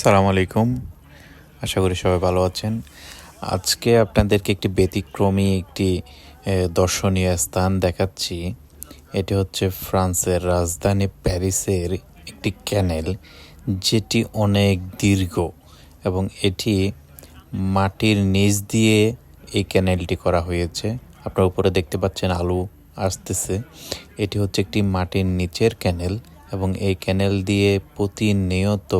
সালাম আলাইকুম আশা করি সবাই ভালো আছেন। আজকে আপনাদেরকে একটি ব্যতিক্রমী একটি দর্শনীয় স্থান দেখাচ্ছি। এটি হচ্ছে ফ্রান্সের রাজধানী প্যারিসের একটি ক্যানেল, যেটি অনেক দীর্ঘ এবং এটি মাটির নিচ দিয়ে এই ক্যানেলটি করা হয়েছে। আপনার উপরে দেখতে পাচ্ছেন আলু আসতেছে। এটি হচ্ছে একটি মাটির নিচের ক্যানেল এবং এই ক্যানেল দিয়ে প্রতিনিয়ত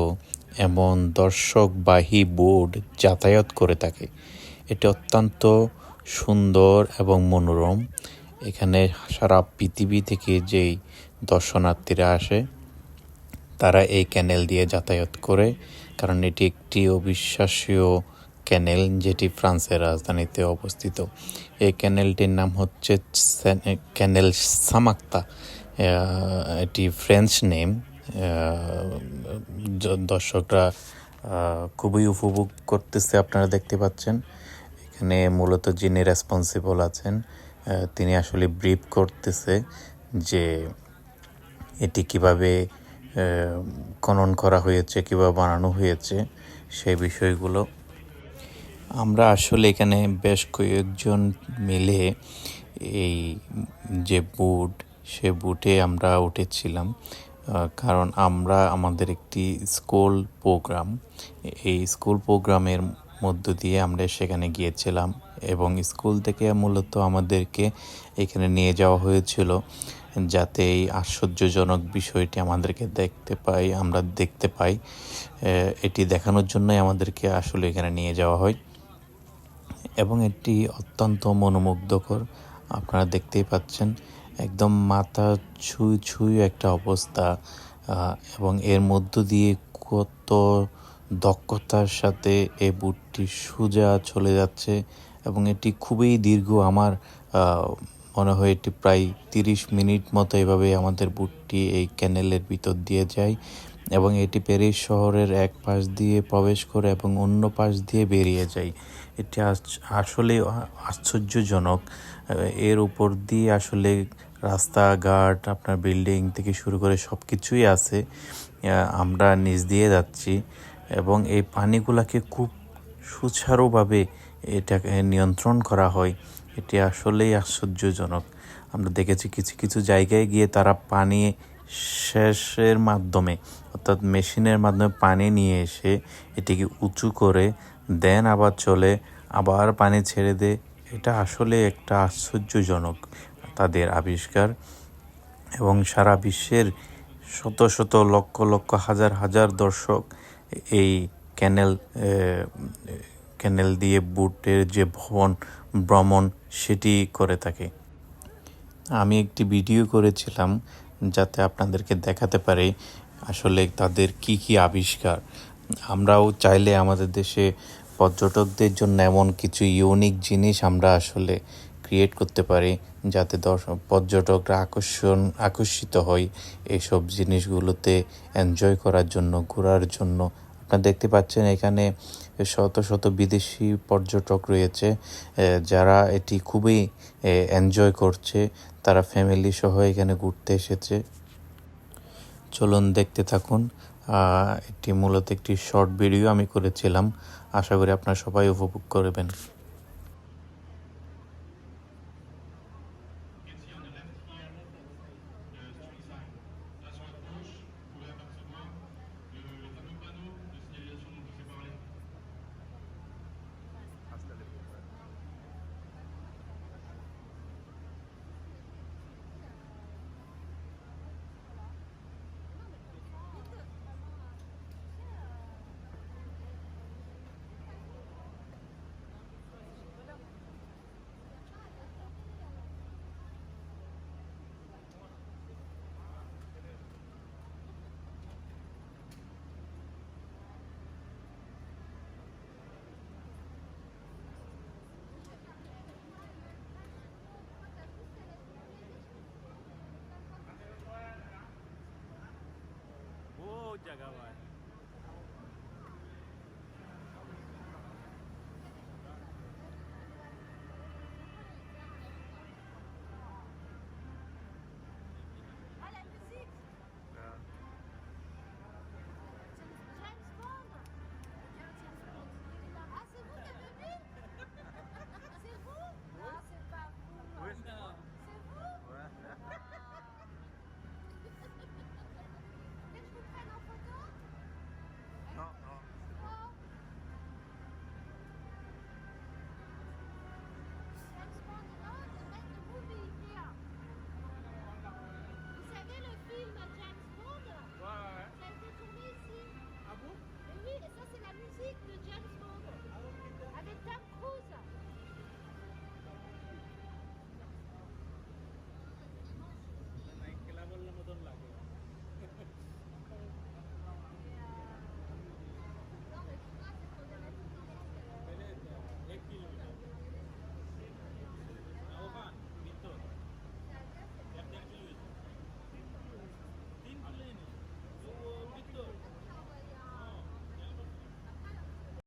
এমন দর্শকবাহী বোর্ড যাতায়াত করে থাকে। এটি অত্যন্ত সুন্দর এবং মনোরম। এখানে সারা পৃথিবী থেকে যেই দর্শনার্থীরা আসে, তারা এই ক্যানেল দিয়ে যাতায়াত করে, কারণ এটি একটি অবিশ্বাসীয় ক্যানেল যেটি ফ্রান্সের রাজধানীতে অবস্থিত। এই ক্যানেলটির নাম হচ্ছে ক্যানেল সামাক্তা। এটি ফ্রেঞ্চ নেম। দর্শকরা খুবই উপভোগ করতেছে, আপনারা দেখতে পাচ্ছেন। এখানে মূলত যিনি রেসপন্সিবল আছেন তিনি আসলে ব্রিফ করতেছে যে এটি কীভাবে খনন করা হয়েছে, কীভাবে বানানো হয়েছে সেই বিষয়গুলো। আমরা আসলে এখানে বেশ কয়েকজন মিলে এই যে বুট, সে বুটে আমরা উঠেছিলাম। কারণ আমরা আমাদের একটি স্কুল প্রোগ্রাম। এই স্কুল প্রোগ্রামের মধ্য দিয়ে আমরা সেখানে গিয়েছিলাম এবং স্কুল থেকে মূলত আমাদেরকে এখানে নিয়ে যাওয়া হয়েছিল যাতে এই আশ্চর্যজনক বিষয়টি আমাদেরকে দেখতে পাই, আমরা দেখতে পাই। এটি দেখানোর জন্যই আমাদেরকে আসলে এখানে নিয়ে যাওয়া হয়। এবং এটি অত্যন্ত মনোমুগ্ধকর, আপনারা দেখতেই পাচ্ছেন। একদম মাথা ছুঁই ছুঁই একটা অবস্থা এবং এর মধ্য দিয়ে কত দক্ষতার সাথে এই বুটটি সোজা চলে যাচ্ছে, এবং এটি খুবই দীর্ঘ আমার মনে হয় এটি প্রায় তিরিশ মিনিট মতো এভাবে আমাদের বুটটি এই ক্যানেলের ভিতর দিয়ে যায়, এবং এটি প্যারিস শহরের এক পাশ দিয়ে প্রবেশ করে এবং অন্য পাশ দিয়ে বেরিয়ে যায়। এটি আস- আসলে আশ্চর্যজনক এর উপর দিয়ে আসলে রাস্তাঘাট, আপনার বিল্ডিং থেকে শুরু করে সব কিছুই আছে আমরা নিচ দিয়ে যাচ্ছি এবং এই পানিগুলাকে খুব সুচারুভাবে এটাকে নিয়ন্ত্রণ করা হয়। এটি আসলেই আশ্চর্যজনক। আমরা দেখেছি কিছু কিছু জায়গায় গিয়ে তারা পানি শেষের মাধ্যমে, অর্থাৎ মেশিনের মাধ্যমে পানি নিয়ে এসে এটিকে উঁচু করে দেন, আবার চলে, আবার পানি ছেড়ে দেয়। এটা আসলে একটা আশ্চর্যজনক তাদের আবিষ্কার এবং সারা বিশ্বের শত শত লক্ষ লক্ষ হাজার হাজার দর্শক এই ক্যানেল ক্যানেল দিয়ে বুটের যে ভ্রমণ ভ্রমণ সেটি করে থাকে। আমি একটি ভিডিও করেছিলাম যাতে আপনাদেরকে দেখাতে পারি আসলে তাদের কি কি আবিষ্কার। আমরাও চাইলে আমাদের দেশে পর্যটকদের জন্য এমন কিছু ইউনিক জিনিস আমরা আসলে ক্রিয়েট করতে পারি যাতে দর্শক পর্যটকরা আকর্ষণ, আকর্ষিত হয় এইসব জিনিসগুলোতে এনজয় করার জন্য, ঘোরার জন্য। আপনারা দেখতে পাচ্ছেন এখানে শত শত বিদেশি পর্যটক রয়েছে যারা এটি খুবই এনজয় করছে। তারা ফ্যামিলি সহ এখানে ঘুরতে এসেছে। চলুন দেখতে থাকুন। এটি মূলত একটি শর্ট ভিডিও আমি করেছিলাম। আশা করি আপনারা সবাই উপভোগ করবেন। जगा हुआ है